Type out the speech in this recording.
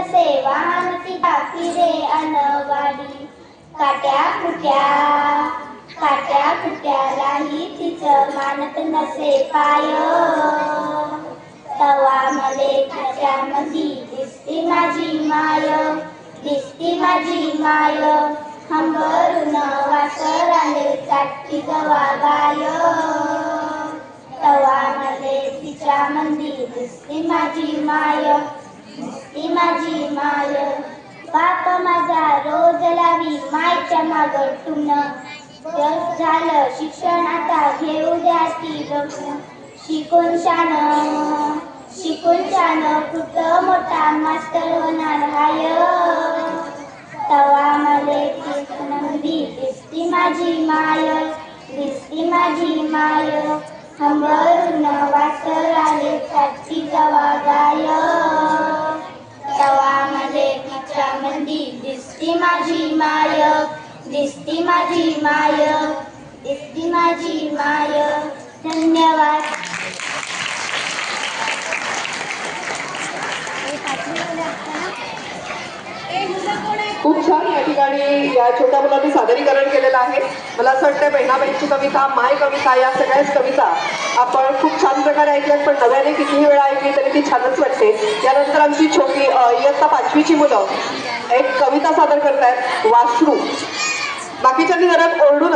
पायात नसे वाहन तिला फिरे अनवाडी काट्या कुट्या काट्या कुट्यालाही तिचं मानत नसे पाय. तवा मले तिच्या दिसती माझी माय दिसती माझी माय. हंबरून वासर आले चाटती जवा गाय. तवा मले तिच्या मंदी दिसती माझी माय माझी माय. बाप माझा रोज लावी मायच्या माग टुन झालं शिक्षण आता घेऊ द्या ती शिकून शान शिकून शान कुठं मोठा मास्टर होणार हाय. तवा मले नंदी दिसती माझी माय दिसती माझी माय. हंबरून वासर आले त्याची जवा गाय माय दिसती माझी माय दिसती माझी माय. धन्यवाद. खूप छान या ठिकाणी या छोट्या मुलांनी सादरीकरण केलेलं आहे. मला असं वाटतं बहिणाबाईंची कविता माय कविता या सगळ्याच कविता आपण खूप छान प्रकारे ऐकल्यात पण नव्याने कितीही वेळा ऐकली तरी ती छानच वाटते. यानंतर आमची छोटी इयत्ता पाचवीची मुलं एक कविता सादर करतायत वासरू. बाकीच्यांनी जरा ओरडून